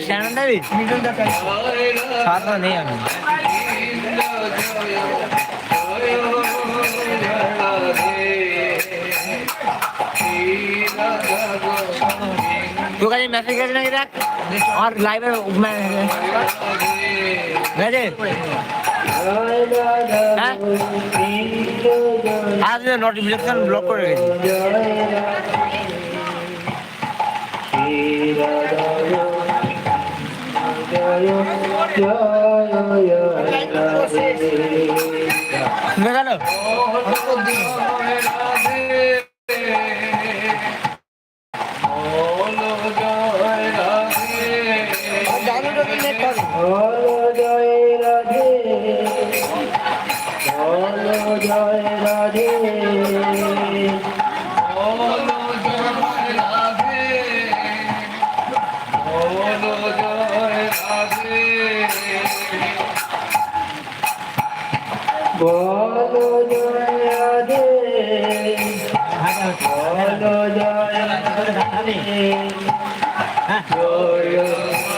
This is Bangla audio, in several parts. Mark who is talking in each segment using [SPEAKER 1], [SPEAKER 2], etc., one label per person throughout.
[SPEAKER 1] স্ট্যান্ডার্ড নেই কাছে মেসেজ গেছে নাকি দেখ আমার লাইভে গেছে হ্যাঁ আজ নোটিফিকেশন ব্লক করে রেখেছি গেল
[SPEAKER 2] জয় রাধে জয় রাধে বলো জয় রাধে বলো জয় রাধে জয়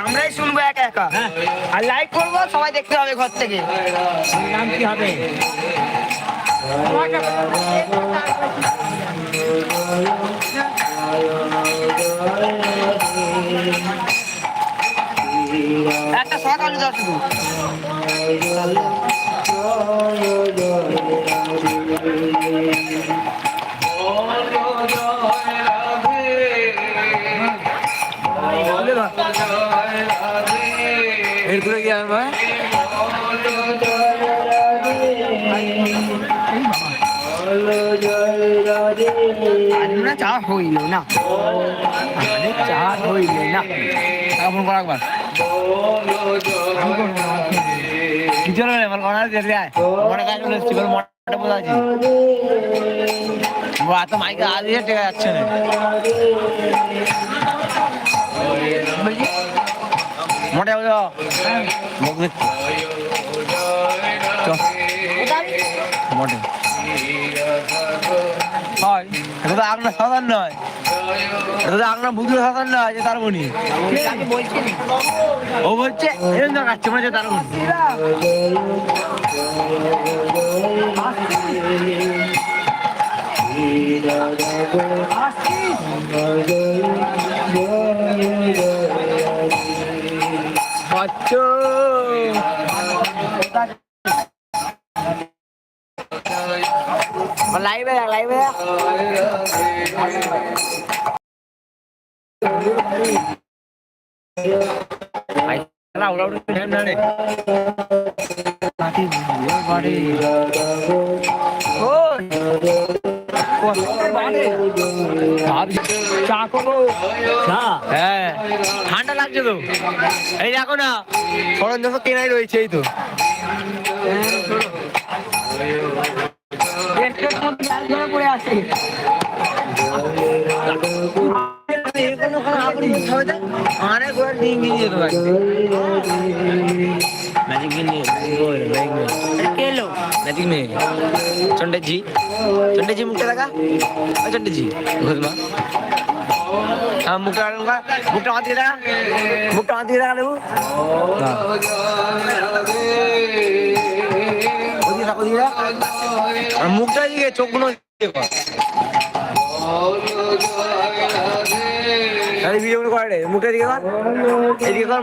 [SPEAKER 1] আমরাই শুনব একা একা। আর লাইক করব, সবাই দেখতে হবে ঘর থেকে। নাম কি হবে? একটা সকালে দাও না চা হইল না। আমাদের চা হইল না। ফোন করা একবার। কি চলো রে আমার করা যেতে আয় মনে কাজ বলে এসছি মনে বোঝা আছি ও এত মাইকে আজ টেকা যাচ্ছে না। মোটে বুঝো মুখ দেখছি। মোটে হয় এটা তো আপনার সাধারণ নয়। এটা তো আপনার বুদ্ধি সাধারণ নয় যে তার মনি ও বলছে এরকম তো কাচ্ছে মনে হচ্ছে তার মনি লাইভে লাইভে হ্যাঁ ঠান্ডা লাগছে তো এই দেখো না সরঞ্জাম কেনাই রয়েছে এই তো পড়ে আছে দিয়ে
[SPEAKER 2] ওই ম্যাজিক
[SPEAKER 1] কেলো ম্যাজিক মেয়ে চন্ডেজি চন্ডেজি মুখটা দেখা চন্ডেজি ঘুরমা মুখটা মুখটা আমার দিকে দেখা মুখটা আমার দিকে দেখা দেবো। থাকো দিকে আর মুখটা দিকে চোখগুলো ভিডিও করে মুখটা দিকে এদিকে কর